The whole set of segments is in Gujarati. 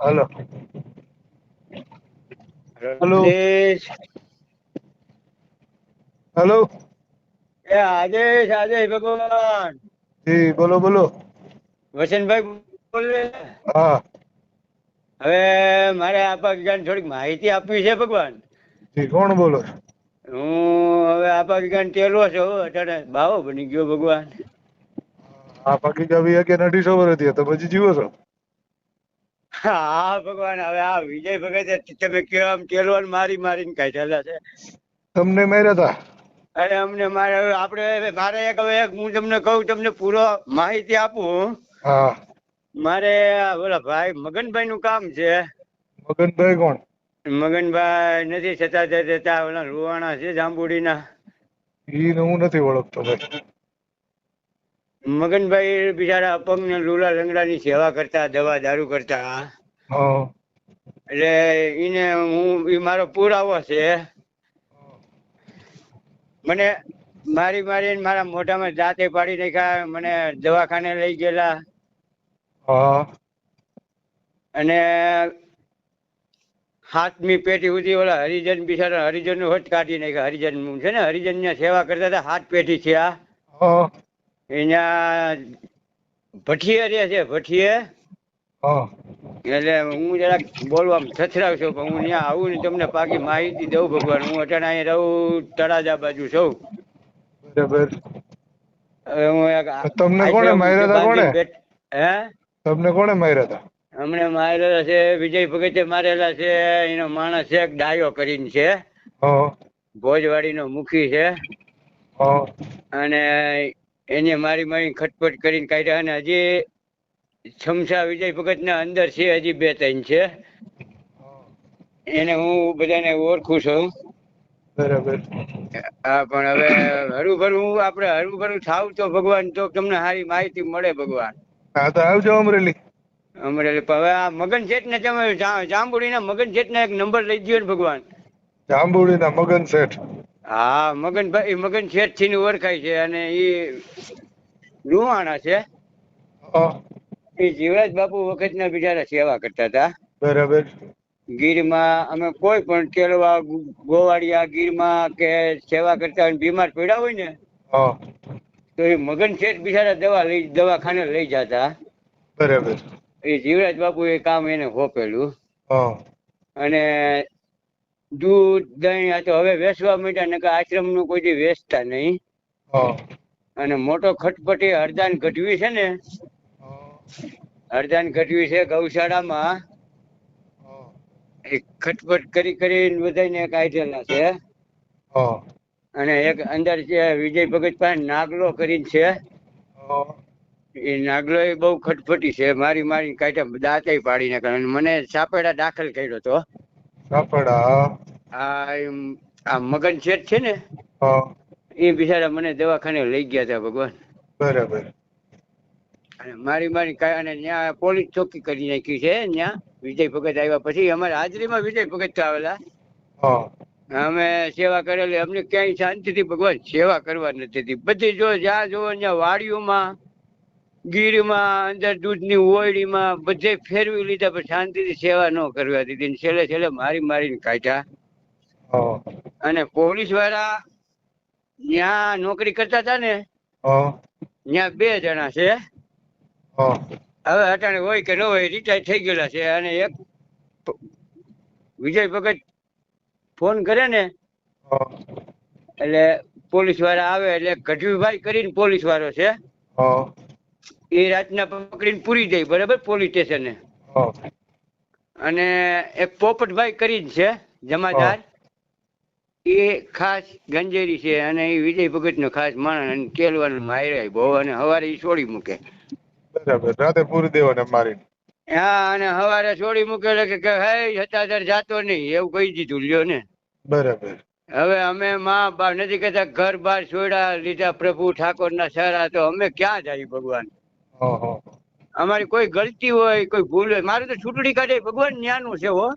હાલો. હલો. હલો. એ આદેશ આદેશ ભગવાન. જી બોલો બોલો. વસંતભાઈ બોલે. હા. હવે મારે આપા પાકિસ્તાન થોડીક માહિતી આપવી છે ભગવાન? જી કોણ બોલો? હું હવે આપા પાકિસ્તાન ટેલો છું અત્યારે બાવો બની ગયો ભગવાન. આ બાકી કભી કે અઢીસો વર્ષ હતી તો પછી જીવો છો. હા ભગવાન હવે આ વિજય ભગત તમે કયો આમ મારી મારીને કાઢેલા છે. તમને માર્યા હતા અરે અમને મારે હવે આપણે મારે એક હવે એક હું તમને કહું તમને પૂરો માહિતી આપું હા. મારે ઓલા ભાઈ મગનભાઈ નું કામ છે. મગનભાઈ કોણ? મગનભાઈ નથી છતાં જતા ઓલા રૂવાણા છે જાંબુડીના. ઈ હું નથી ઓળખતો ભાઈ. મગનભાઈ બિચારા અપંગ ને લુલા લંગડાની સેવા કરતા દવા દારૂ કરતા. એટલે એને હું એ મારો પુરાવો છે. મને મારી મારીને મારા મોઢામાં દાંતે પાડી નાખ્યા મને દવાખાને લઈ ગયેલા. અને હાથમી પેટી સુધી ઓલા હરિજન બિચારા હરિજનનું હટ કાઢી નાખ્યા. હરિજન છે ને હરિજન ને સેવા કરતા હતા હાથ પેટી છે આ. અહીંયા ભઠીએ રહે છે ભઠીએ એટલે હું જરાક બોલવા થથરાવ છું પણ હું ત્યાં આવું ને તમને પાકી માહિતી દઉં ભગવાન. હું અટાણે અહીં રહું તળાજા બાજુ છું. બરાબર. હું તમને કોણે માર્યા હતા કોણે? હે? તમને કોણે માર્યા હતા? અમને મારેલા છે વિજય ભગતે મારેલા છે એનો માણસ છે એક ડાયો કરીને છે. ભોજવાડી ભોજવાડીનો મુખી છે. અને એને મારી મારી ખટપટ કરીને કાઢ્યા. અને હજી છમસા વિજય ભગત ના અંદર છે હજી બે ત્રણ છે. એને હું બધાને ઓળખું છું. બરાબર. હા પણ હવે હરુભરું આપણે હરુભરું થાવ તો ભગવાન તો તમને સારી માહિતી મળે ભગવાન. હા તો આવજો અમરેલી. અમરેલી હવે આ મગન શેઠ ને તમે જાંબુડી જાંબુડીના મગન શેઠ એક નંબર લઈ ગયો ને ભગવાન. જાંબુડીના મગન શેઠ. હા મગનભાઈ મગન શેઠથી ઓળખાય છે અને એ લુહાણા છે. એ જીવરાજ બાપુ વખત ના બિચારા સેવા કરતા હતા. બરાબર. ગીરમાં અમે કોઈ પણ કેળવા ગોવાળિયા ગીરમાં કે સેવા કરતા હોય બીમાર પડ્યા હોય ને તો એ મગન શેઠ બિચારા દવા લઈ દવાખાને લઈ જતા. બરાબર. એ જીવરાજ બાપુ એ કામ એને હોપેલું અને દૂધ દહીં આ તો હવે વેચવા માંડ્યા નકર આશ્રમનું કોઈ વેચતા નહીં. અને મોટો ખટપટી હરદાન ગઢવી છે ને હા હરદાન ગઢવી છે ગૌશાળામાં. ખટપટ કરી કરીને બધાને કાઢેલા છે. અને એક અંદર છે વિજય ભગત પાસે નાગલો કરીને છે. એ નાગલો એ બહુ ખટપટી છે. મારી મારી કાઢ્યા દાંતે પાડી અને મને સાપેડા દાખલ કર્યો તો. સાપેડા? આ આ મગન શેઠ છે ને? એ બિચારા મને દવાખાને લઈ ગયા હતા ભગવાન. બરાબર. અને મારી મારી અને ત્યાં પોલીસ ચોકી કરી નાખી છે ત્યાં વિજય ભગત આવ્યા પછી અમારે હાજરીમાં વિજય ભગત આવેલા. અમે સેવા કરેલી અમને ક્યાંય શાંતિથી ભગવાન સેવા કરવા નથી બધી જો જ્યાં જોવો ત્યાં વાડીઓમાં ગીરમાં અંદર દૂધની ઓયડીમાં બધે ફેરવી લીધા પણ શાંતિથી સેવા ન કરવા દીધી. ને છેલ્લે છેલ્લે મારી મારીને કાઢ્યા. અને પોલીસવાળા ત્યાં નોકરી કરતા હતા ને ત્યાં બે જણા છે. હવે અટાણે હોય કે ન હોય રિટાયર થઈ ગયેલા છે અને એક વિજય ભગત ફોન કરે ને એટલે પોલીસવાળા આવે એટલે ગઢવીભાઈ કરીને પોલીસ વાળો છે. એ રાતના પકડીને પૂરી જાય બરાબર? પોલીસ સ્ટેશને. અને એક પોપટભાઈ કરીને છે જમાદાર. એ ખાસ ગંજેરી છે અને એ વિજય ભગત નો ખાસ માણસ અને કેલવાનું માર્યા બહુ અને સવારે એ છોડી મૂકે. બરાબર. રાતે પૂરી દેવાને મારીને. હા અને હવારે છોડી મૂકેલો કે- હે હતાદર જાતો નહીં. એવું કહી દીધું લ્યો ને. બરાબર. હવે અમે માં બાપ નથી કહેતા ઘર બાર છોડ્યા લીધા પ્રભુ ઠાકોર ના સારા તો અમે ક્યાં જાય ભગવાન? અમારી કોઈ ગલતી હોય કોઈ ભૂલ હોય. મારે તો છૂટડી કાઢે ભગવાન ન્યાનું છે હો.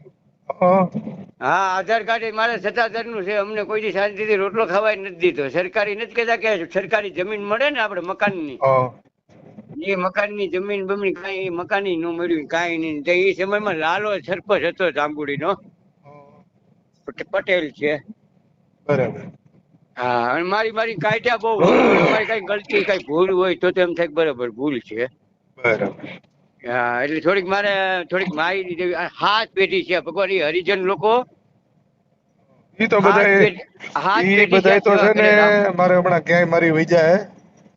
હા આધાર કાર્ડ મારે સત્તાધારનું છે. અમને કોઈ શાંતિથી રોટલો ખાવાય નથી દીધો. સરકારી નથી કહેતા કે સરકારી જમીન મળે ને આપણે મકાનની. હા. એ મકાનની જમીન બમીન કાંઈ મકાની ન મળ્યું કાંઈ નહીં. તો એ સમયમાં લાલો સરપંચ હતો જાંબુડીનો. પટ- પટેલ છે. બરાબર. હા અને મારી મારી કાયદા બહુ મારી કઈ ગલતી કઈ ભૂલ હોય તો એમ થાય બરાબર ભૂલ છે. બરાબર. હા એટલે થોડીક મારે થોડીક માહિતી દેવી. હાથ પેઢી છે ભગવાન એ હરિજન લોકો. ઈ તો બધા હાથ ઈ બધા તો છે ને મારે હમણાં ક્યાંય મારી વિજા હે.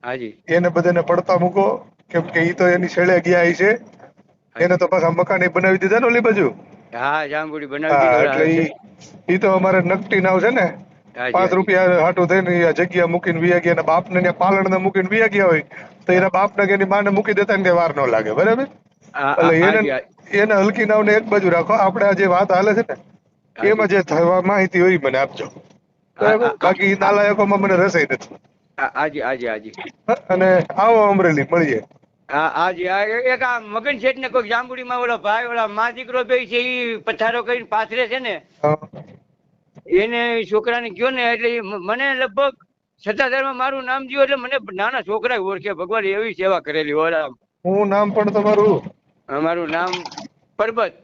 હાજી એને બધાને પડતા મૂકો. કેમ કે ઈ તો એની છેડે ગયા છે. એને તો પાછા મકાન એ બનાવી દીધા ને ઓલી બાજુ? હા જાંબુડી બનાવી એટલે ઈ તો અમારે નકટી નાવ છે ને? પાંચ રૂપિયા હાટું થઈને જગ્યા મૂકીને વિયા ગયા બાપ ને પાલણ ને મૂકીને વિયા ગયા હોય તો એના બાપ ને એની માને મૂકી દેતા ને વાર ન લાગે બરાબર? એટલે એને એને હલકી નાવને એક બાજુ રાખો આપણે આ જે વાત હાલે છે ને એમાં જે થવા માહિતી હોય મને આપજો. બાકી નાલાયકો માં મને રસાઈ નથી. હાજી હાજી હાજી અને આવો અમરેલી મળીએ. હાજી એક આ મગન શેઠ ને કોઈ જાંબુડીમાં ઓલો ભાઈ ઓલા મા દીકરો બે છે એ પથારો કરીને પાથરે છે ને. એને છોકરાને કયો ને એટલે મને લગભગ સત્તાધારમાં મારું નામ જ્યું એટલે મને નાના છોકરા ઓળખે. ભગવાન એવી સેવા કરેલી ઓલા હું નામ પણ તમારું? અમારું નામ પરબત.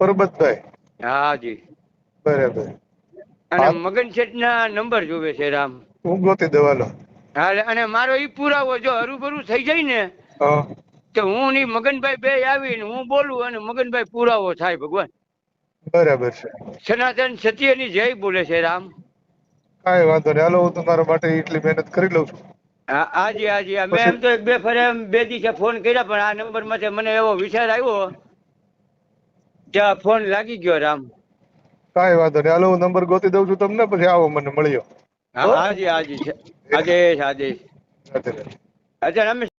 પરબતભાઈ. હાજી. બરાબર. અને મગન શેઠ ના નંબર જોવે છે રામ. હું ગોતી દેવાનો હા અને મારો ઈ પુરાવો જો હરુભરું થઈ જાય ને તો હું ની મગનભાઈ બે આવીને હું બોલું અને મગનભાઈ પુરાવો થાય ભગવાન. બરાબર છે. સનાતન સત્યની જય બોલે છે રામ. કાંઈ વાંધો નહીં. હાલો હું તમારા માટે એટલી મહેનત કરી લઉં છું. હાજી હાજી મેં એમ તો એક બે ફરે એમ બે દિવસે ફોન કર્યા પણ આ નંબરમાંથી મને એવો વિચાર આવ્યો ત્યાં ફોન લાગી ગયો રામ. કાંઈ વાંધો નહીં. હાલો હું નંબર ગોતી દઉં છું તમને પછી આવો મને મળ્યો. હાજી હાજી આદેશ આદેશ. અત્યારે અમે